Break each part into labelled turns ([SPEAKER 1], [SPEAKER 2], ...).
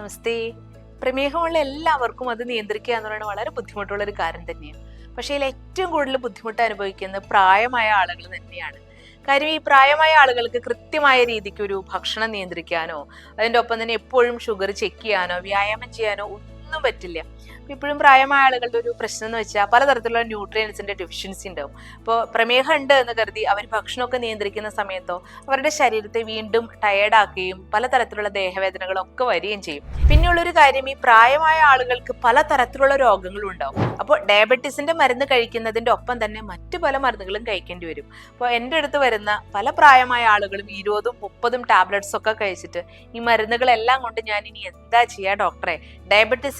[SPEAKER 1] നമസ്തേ. പ്രമേഹമുള്ള എല്ലാവർക്കും അത് നിയന്ത്രിക്കുക എന്ന് പറയുന്നത് വളരെ ബുദ്ധിമുട്ടുള്ള ഒരു കാര്യം തന്നെയാണ്. പക്ഷേ ഇതിൽ ഏറ്റവും കൂടുതൽ ബുദ്ധിമുട്ട് അനുഭവിക്കുന്നത് പ്രായമായ ആളുകൾ തന്നെയാണ്. കാര്യം ഈ പ്രായമായ ആളുകൾക്ക് കൃത്യമായ രീതിക്ക് ഒരു ഭക്ഷണം നിയന്ത്രിക്കാനോ അതിന്റെ ഒപ്പം തന്നെ എപ്പോഴും ഷുഗർ ചെക്ക് ചെയ്യാനോ വ്യായാമം ചെയ്യാനോ ഒന്നും പറ്റില്ല. ഇപ്പോഴും പ്രായമായ ആളുകളുടെ ഒരു പ്രശ്നം എന്ന് വെച്ചാൽ പലതരത്തിലുള്ള ന്യൂട്രിയൻസിന്റെ ഡെഫിഷ്യൻസി ഉണ്ടാവും. അപ്പോൾ പ്രമേഹം ഉണ്ട് എന്ന് കരുതി അവർ ഭക്ഷണമൊക്കെ നിയന്ത്രിക്കുന്ന സമയത്തോ അവരുടെ ശരീരത്തെ വീണ്ടും ടയേർഡാക്കുകയും പലതരത്തിലുള്ള ദേഹവേദനകളൊക്കെ വരികയും ചെയ്യും. പിന്നെയുള്ളൊരു കാര്യം ഈ പ്രായമായ ആളുകൾക്ക് പലതരത്തിലുള്ള രോഗങ്ങളും ഉണ്ടാവും. അപ്പോൾ ഡയബറ്റീസിന്റെ മരുന്ന് കഴിക്കുന്നതിന്റെ ഒപ്പം തന്നെ മറ്റു പല മരുന്നുകളും കഴിക്കേണ്ടി വരും. അപ്പോൾ എന്റെ അടുത്ത് വരുന്ന പല പ്രായമായ ആളുകളും ഇരുപതും മുപ്പതും ടാബ്ലറ്റ്സ് ഒക്കെ കഴിച്ചിട്ട് ഈ മരുന്നുകളെല്ലാം കൊണ്ട് ഞാൻ ഇനി എന്താ ചെയ്യുക ഡോക്ടറെ?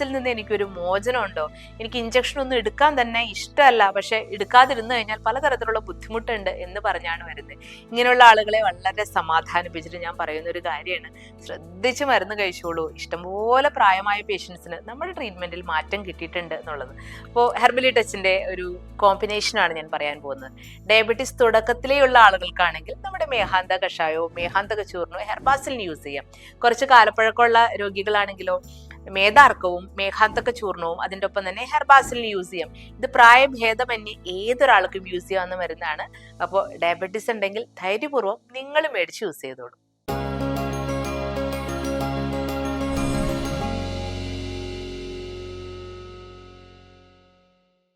[SPEAKER 1] ഡയബറ്റീസിൽ നിന്ന് എനിക്കൊരു മോചനം ഉണ്ടോ എനിക്ക് ഇഞ്ചക്ഷൻ ഒന്നും എടുക്കാൻ തന്നെ ഇഷ്ടമല്ല. പക്ഷെ എടുക്കാതിരുന്നു കഴിഞ്ഞാൽ പലതരത്തിലുള്ള ബുദ്ധിമുട്ടുണ്ട് എന്ന് പറഞ്ഞാണ് വരുന്നത്. ഇങ്ങനെയുള്ള ആളുകളെ വളരെ സമാധാനിപ്പിച്ചിട്ട് ഞാൻ പറയുന്ന ഒരു കാര്യമാണ്. ശ്രദ്ധിച്ച് മരുന്ന് കഴിച്ചോളൂ. ഇഷ്ടംപോലെ പ്രായമായ പേഷ്യൻസിന് നമ്മുടെ ട്രീറ്റ്മെന്റിൽ മാറ്റം കിട്ടിയിട്ടുണ്ട് എന്നുള്ളത്. അപ്പോൾ ഹെർബലി ടച്ചിന്റെ ഒരു കോമ്പിനേഷനാണ് ഞാൻ പറയാൻ പോകുന്നത്. ഡയബറ്റീസ് തുടക്കത്തിലേയുള്ള ആളുകൾക്കാണെങ്കിൽ നമ്മുടെ മേഹാന്ത കഷായോ മേഹാന്തക ചൂർണോ ഹെർബാസിലിന് യൂസ് ചെയ്യാം. കുറച്ച് കാലപ്പഴക്കമുള്ള രോഗികളാണെങ്കിലോ മേധാർക്കവും മേഘാന്തക ചൂർണവും അതിന്റെ ഒപ്പം തന്നെ ഹെർബാസിലിന് യൂസ് ചെയ്യാം. ഇത് പ്രായഭേദമന്യേ ഏതൊരാൾക്കും യൂസ് ചെയ്യാവുന്ന മരുന്നാണ്. അപ്പോൾ ഡയബറ്റീസ് ഉണ്ടെങ്കിൽ ധൈര്യപൂർവം നിങ്ങൾ മേടിച്ച് യൂസ് ചെയ്തോളൂ.